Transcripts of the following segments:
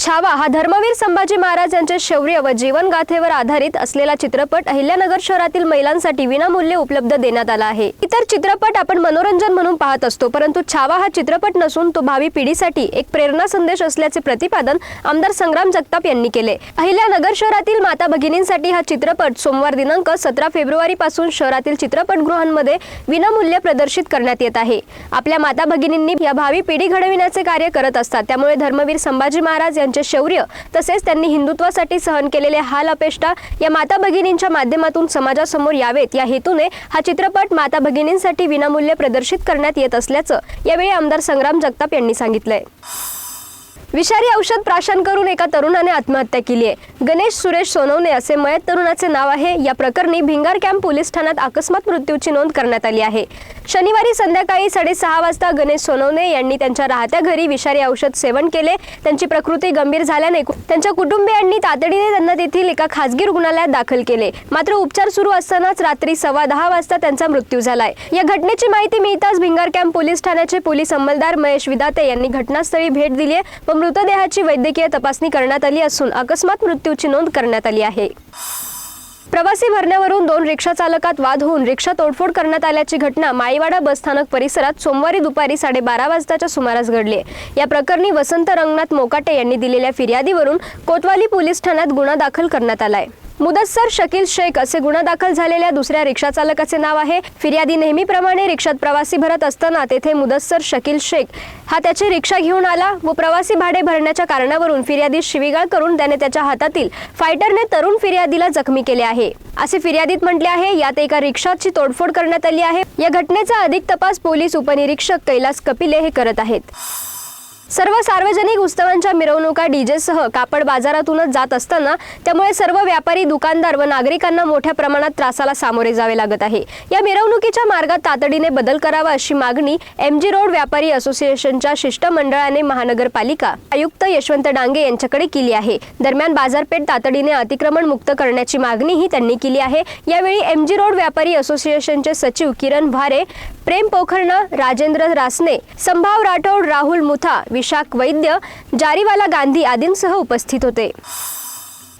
छावा हा धर्मवीर संभाजी महाराज यांच्या शौर्य व जीवनगाथेवर आधारित असलेला चित्रपट अहिल्यानगर शहरातील महिलांसाठी विनामूल्य उपलब्ध देण्यात आला आहे. इतर चित्रपट आपण मनोरंजन म्हणून पाहत असतो परंतु छावा हा चित्रपट नसून तो भावी पिढीसाठी एक प्रेरणा संदेश असल्याचे प्रतिपादन आमदार संग्राम जगताप यांनी केले. अहिल्यानगर शहरातील माता भगिनींसाठी हा चित्रपट सोमवार दिनांक सतरा फेब्रुवारी पासून शहरातील चित्रपटगृहांमध्ये विनामूल्य प्रदर्शित करण्यात येत आहे. आपल्या माता भगिनींनी या भावी पिढी घडविण्याचे कार्य करत असतात त्यामुळे धर्मवीर संभाजी महाराज त्यांचे शौर्य तसेच त्यांनी हिंदुत्वासाठी सहन केलेले हाल अपेष्टा या माता भगिनींच्या माध्यमातून समाजासमोर यावेत. या हेतूने हा चित्रपट माता भगिनींसाठी विनामूल्य प्रदर्शित करण्यात येत असल्याचं यावेळी आमदार संग्राम जगताप यांनी सांगितलंय. विषारी औषध प्राशन करून एका तरुणाने आत्महत्या केली आहे. गणेश सुरेश सोनवणे असे मयत तरुणाचे नाव आहे. या प्रकरणी भिंगार कॅम्प पोलीस ठाण्यात अकस्मात मृत्यूची नोंद करण्यात आली आहे. शनिवारी संध्याकाळी साडेसहा वाजता गणेश सोनवणे यांनी त्यांच्या राहत्या घरी विषारी औषध सेवन केले. त्यांची प्रकृती गंभीर झाल्याने त्यांच्या कुटुंबियांनी तातडीने त्यांना तेथील एका खासगी रुग्णालयात दाखल केले. मात्र उपचार सुरू असतानाच रात्री सव्वा दहा वाजता त्यांचा मृत्यू झालाय. या घटनेची माहिती मिळताच भिंगार कॅम्प पोलीस ठाण्याचे पोलीस अंमलदार महेश विदाते यांनी घटनास्थळी भेट दिली आहे. व मृतदेहाची वैद्यकीय तपासणी करण्यात आली असून अकस्मात मृत्यूची नोंद करण्यात आली आहे. प्रवासी भरण्यावरून दोन रिक्षा चालकात वाद होऊन रिक्षा तोडफोड करण्यात आल्याची घटना माळीवाडा बसस्थानक परिसरात सोमवारी दुपारी साडेबारा वाजताच्या सुमारास घडली. या प्रकरणी वसंत रंगनाथ मोकाटे यांनी दिलेल्या फिर्यादीवरून कोतवाली पोलीस ठाण्यात गुन्हा दाखल करण्यात आलाय. मुदस्सर शकील शेख असे गुन्हा दाखल झालेल्या दुसऱ्या रिक्षा चालकाचे नाव आहे. फिर्यादी नेहमीप्रमाणे रिक्षात प्रवासी भरत असताना तेथे मुदस्सर शकील शेख हा त्याची रिक्षा घेऊन आला व प्रवासी भाडे भरण्याच्या कारणावरून फिर्यादी शिवीगाळ करून त्याने त्याच्या हातातील फायटरने तरुण फिर्यादीला जखमी केले आहे. असे फिर्यादीत म्हटले आहे यात एका रिक्षाची तोडफोड करण्यात आली आहे. या घटनेचा अधिक तपास पोलीस उपनिरीक्षक कैलास कपिले हे करत आहेत. सर्व सार्वजनिक उत्सवांच्या मिरवणुका डीजेसह कापड बाजारातूनच जात असताना त्यामुळे सर्व व्यापारी दुकानदार व नागरिकांना मोठ्या प्रमाणात त्रासाला सामोरे जावे लागत आहे. या मिरवणुकीच्या मार्गात तातडीने बदल करावा अशी मागणी एम जी रोड व्यापारी असोसिएशनच्या शिष्टमंडळाने महानगरपालिका आयुक्त यशवंत डांगे यांच्याकडे केली आहे. दरम्यान बाजारपेठ तातडीने अतिक्रमण मुक्त करण्याची मागणीही त्यांनी केली आहे. यावेळी एम जी रोड व्यापारी असोसिएशनचे सचिव किरण भारे प्रेम पोखरणा राजेंद्र रासने संभाव राठोड राहुल मुथा विशाख वैद्य जारीवाला गांधी आदींसह उपस्थित होते.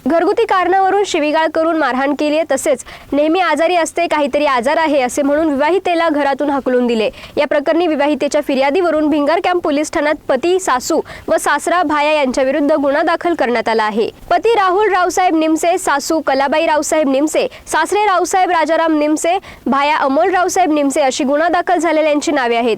घरगुती कारणावरून शिवीगाळ करून मारहाण केली आहे तसेच नेहमी आजारी असते काहीतरी आजार आहे असे म्हणून विवाहितेला घरातून हाकलून दिले. या प्रकरणी विवाहितेच्या फिर्यादीवरून भिंगार कॅम्प पोलीस ठाण्यात पती सासू व सासरा भाया यांच्या विरुद्ध गुन्हा दाखल करण्यात आला आहे. पती राहुल रावसाहेब निमसे सासू कलाबाई रावसाहेब निमसे सासरे रावसाहेब राजाराम निमसे भाया अमोल रावसाहेब निमसे अशी गुन्हा दाखल झालेल्यांची नावे आहेत.